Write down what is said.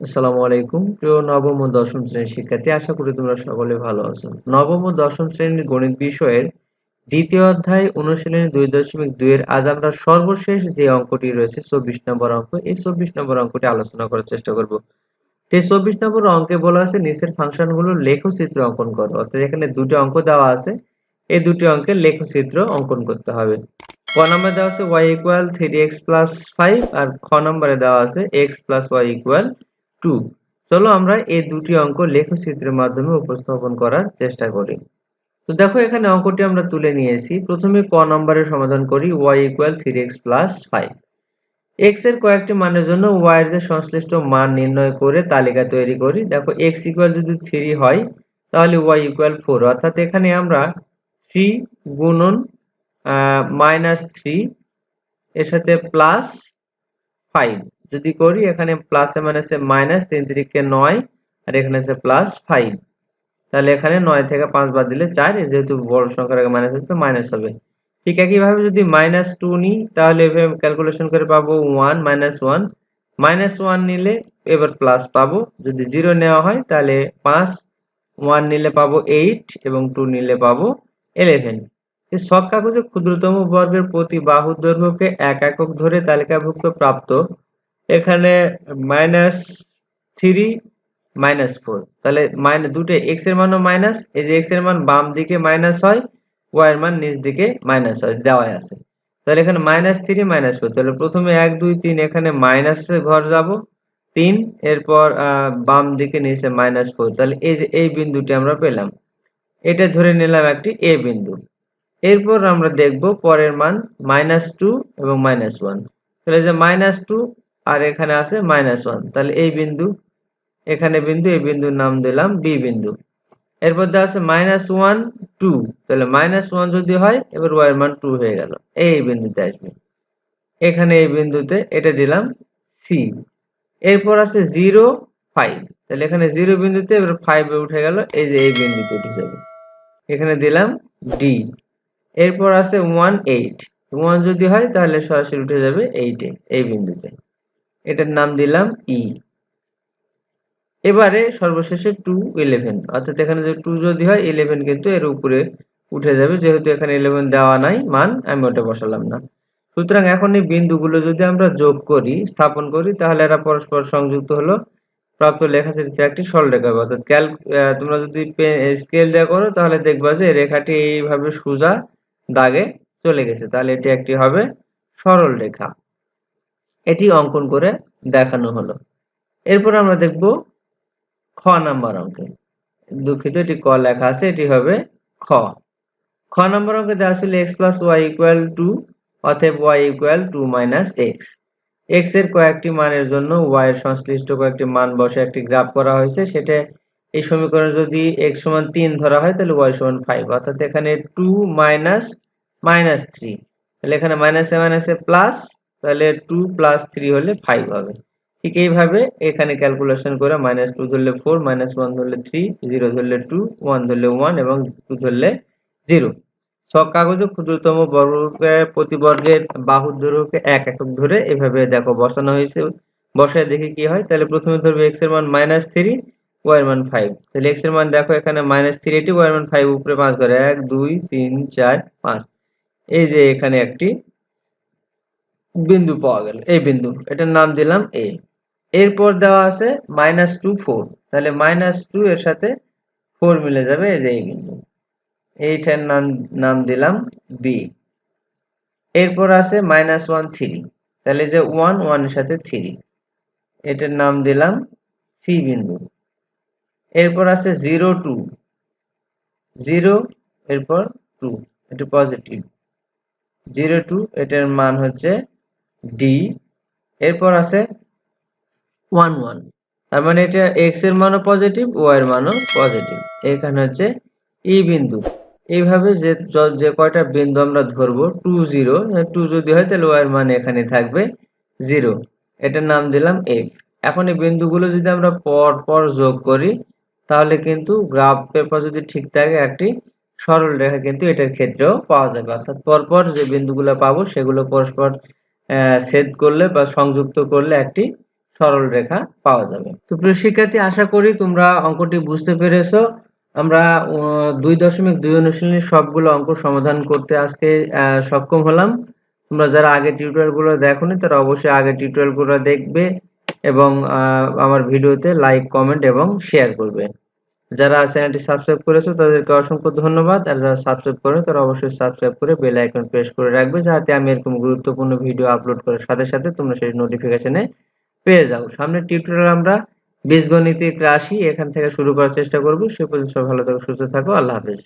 আসসালামু আলাইকুম। প্রিয় নবম ও দশম শ্রেণির শিক্ষার্থী, আশা করি তোমরা সকলে ভালো আছো। নবম ও দশম শ্রেণির গণিত বিষয়ের দ্বিতীয় অধ্যায় অনুশীলনী দুই দশমিক দুই এর আজ আমরা সর্বশেষ যে অঙ্কটি রয়েছে, চব্বিশ নম্বর অঙ্ক, এই চব্বিশ নম্বর অঙ্কটি আলোচনা করার চেষ্টা করব। এই চব্বিশ নম্বর অঙ্কে বলা আছে, নিচের ফাংশন ফাংশনগুলো লেখচিত্র অঙ্কন করো। অর্থাৎ এখানে দুটি অঙ্ক দেওয়া আছে, এই দুটি অঙ্কের লেখচিত্র অঙ্কন করতে হবে। ক নম্বরে দেওয়া আছে Y equal three X plus five আর খ নম্বরে দেওয়া আছে X plus Y equal two. চলো আমরা এই দুটি অঙ্ক লেখচিত্রের মাধ্যমে উপস্থাপন করার চেষ্টা করি। তো দেখো এখানে অঙ্কটি আমরা তুলে নিয়েছি। প্রথমে ক নম্বরের সমাধান করি Y equal three X plus five এক্সের কয়েকটি মানের জন্য ওয়াই এর যে সংশ্লিষ্ট মান নির্ণয় করে তালিকা তৈরি করি। দেখো এক্স ইকুয়াল যদি থ্রি হয়, তাহলে ওয়াই ইকুয়াল ফোর অর্থাৎ এখানে আমরা থ্রি গুণন মাইনাস থ্রি এর সাথে প্লাস ফাইভ যদি করি, এখানে প্লাসে মাইনাসে মাইনাস তিন তিরিকে নয়, আর এখানে আছে প্লাস ফাইভ তাহলে এখানে নয় থেকে পাঁচ বাদ দিলে চার যেহেতু বড় সংখ্যার আগে মাইনাস আছে তো মাইনাস হবে। ঠিক একইভাবে যদি মাইনাস টু নিই, তাহলে এভাবে ক্যালকুলেশন করে পাবো one minus one minus one নিলে এবার প্লাস পাবো। যদি জিরো নেওয়া হয়, তাহলে পাঁচ ওয়ান নিলে পাবো এইট এবং টু নিলে পাবো ইলেভেন এই সব কাগজে ক্ষুদ্রতম বর্গের প্রতি বাহু দৈর্ঘ্যকে এক একক ধরে তালিকাভুক্ত প্রাপ্ত এখানে মাইনাস থ্রি মাইনাস ফোর তাহলে মাইনাস দুটো এক্সের মানও মাইনাস এই যে এক্সের মান বাম দিকে মাইনাস হয় ওয়াই এর মান নিচ দিকে মাইনাস হয়, দেওয়াই আছে। তাহলে এখানে মাইনাস থ্রি মাইনাস ফোর তাহলে প্রথমে এক, দুই, তিন, এখানে মাইনাস ঘর যাব। তিন, এরপর বাম দিকে নিচে মাইনাস ফোর তাহলে এই যে, এই বিন্দুটি আমরা পেলাম। এটা ধরে নিলাম একটি এ বিন্দু। এরপর আমরা দেখব পরের মান মাইনাস টু এবং মাইনাস ওয়ান তাহলে যে মাইনাস টু আর এখানে আছে মাইনাস ওয়ান তাহলে এই বিন্দু, এখানে বিন্দু, এই বিন্দুর নাম দিলাম বি বিন্দু। এরপর দেওয়া আছে মাইনাস ওয়ান টু তাহলে মাইনাস ওয়ান যদি হয়, এবার ওয়াই মান টু হয়ে গেল। এই বিন্দুতে আসবে। এখানে এই বিন্দুতে এটা দিলাম সি এরপর আছে জিরো ফাইভ তাহলে এখানে জিরো বিন্দুতে এবার ফাইভে উঠে গেল, এই যে এই বিন্দুতে উঠে যাবে। এখানে দিলাম ডি এরপর আছে ওয়ান এইট ওয়ান যদি হয়, তাহলে সরাসরি উঠে যাবে এইটে এই বিন্দুতে। এটার নাম দিলাম ই e। এবারে সর্বশেষে টু ইলেভেন অর্থাৎ এখানে যে টু যদি হয় ইলেভেন কিন্তু এর উপরে উঠে যাবে। যেহেতু এখানে ইলেভেন দেওয়া নাই, মান আমি ওটা বসালাম না। সুতরাং এখন এই বিন্দুগুলো যদি আমরা যোগ করি, স্থাপন করি, তাহলে এরা পরস্পর সংযুক্ত হলো। প্রাপ্ত লেখাচিত্রে একটি সরলরেখা হবে। অর্থাৎ ক্যাল তোমরা যদি স্কেল দেওয়া করো, তাহলে দেখবা যে রেখাটি এইভাবে সোজা দাগে চলে গেছে। তাহলে এটি একটি হবে সরল রেখা। এটি অঙ্কন করে দেখানো হলো। এরপর আমরা দেখব খ নাম্বার অঙ্কে। দুঃখিত, এটি ক লেখা আছে, এটি হবে খ। খ নাম্বার অঙ্কে দেওয়া ছিল X plus Y equal two অতএব Y equal two minus X এক্সের কয়েকটি মানের জন্য ওয়াই এর সংশ্লিষ্ট কয়েকটি মান বসে একটি গ্রাফ করা হয়েছে, সেটা এই সমীকরণে যদি এক্স সমান তিন ধরা হয়, তাহলে ওয়াই সমান ফাইভ অর্থাৎ এখানে টু মাইনাস মাইনাস থ্রি তাহলে এখানে মাইনাসে মাইনাসে প্লাস তাহলে টু প্লাস থ্রি হলে ফাইভ হবে। ঠিক এইভাবে এখানে ক্যালকুলেশন করে মাইনাস টু ধরলে ফোর মাইনাস ওয়ান ধরলে থ্রি জিরো ধরলে টু ওয়ান ধরলে ওয়ান এবং টু ধরলে জিরো সব কাগজে ক্ষুদ্রতম বর্গের প্রতিবর্গের বাহুর দৈর্ঘ্যকে এক একক ধরে এভাবে দেখো বসানো হয়েছে। বসায় দেখি কি হয়, তাহলে প্রথমে ধরবে এক্সের মান মাইনাস থ্রি ওয়াই মান ফাইভ তাহলে এক্সের মান দেখো এখানে মাইনাস থ্রি এটি ওয়াই মান ফাইভ উপরে পাঁচ করে এক, দুই, তিন, চার, পাঁচ। এই যে এখানে একটি বিন্দু পাওয়া গেল এই বিন্দু। এটার নাম দিলাম এ এরপর দেওয়া আছে মাইনাস টু ফোর তাহলে মাইনাস টু এর সাথে ফোর মিলে যাবে এই যে এই বিন্দু। এইটার নাম নাম দিলাম বি এরপর আছে মাইনাস ওয়ান থ্রি তাহলে যে ওয়ান ওয়ানের সাথে থ্রি এটার নাম দিলাম সি বিন্দু। এরপর আছে জিরো টু জিরো এরপর টু এটা পজিটিভ জিরো টু এটার মান হচ্ছে ডি এরপর আছে ওয়ান ওয়ান তার মানে এটা এক্সের মানও পজিটিভ ওয়াই এর মানও পজিটিভ এখানে হচ্ছে ই e বিন্দু। এইভাবে যে যে কয়টা বিন্দু আমরা ধরবো টু জিরো টু যদি হয় তাহলে ওয়াই এর মান এখানে থাকবে জিরো এটার নাম দিলাম এফ এখন এই বিন্দুগুলো যদি আমরা পর পর যোগ করি, তাহলে কিন্তু গ্রাফ পেপার যদি ঠিক থাকে, একটি সরল রেখা কিন্তু এটার ক্ষেত্রেও পাওয়া যাবে। অর্থাৎ পরপর যে বিন্দুগুলো পাবো, সেগুলো পরস্পর ছেদ করলে বা সংযুক্ত করলে একটি সরল রেখা পাওয়া যাবে। তো প্রিয় শিক্ষার্থী, আশা করি তোমরা অঙ্কটি বুঝতে পেরেছ। আমরা দুই দশমিক দুই অনুশীলনীর সবগুলো অঙ্ক সমাধান করতে আজকে সক্ষম হলাম। তোমরা যারা আগে টিউটোরিয়ালগুলো দেখোনি, তারা অবশ্যই আগে টিউটোরিয়ালগুলো দেখবে এবং আমার ভিডিওতে লাইক, কমেন্ট এবং শেয়ার করবে। যারা চ্যানেলটি সাবস্ক্রাইব করেছ, তাদেরকে অসংখ্য ধন্যবাদ। আর যারা সাবস্ক্রাইব করে, তারা অবশ্যই সাবস্ক্রাইব করে বেল আইকন প্রেস করে রাখবে, যাতে আমি এরকম গুরুত্বপূর্ণ ভিডিও আপলোড করার সাথে সাথে তোমরা সেই নোটিফিকেশনে পেয়ে যাও। সামনে টিউটোরিয়াল আমরা বীজগণিতিক রাশি এখান থেকে শুরু করার চেষ্টা করব। সে পর্যন্ত ভালো থাকো, সুস্থ থাকো, আল্লাহ হাফেজ।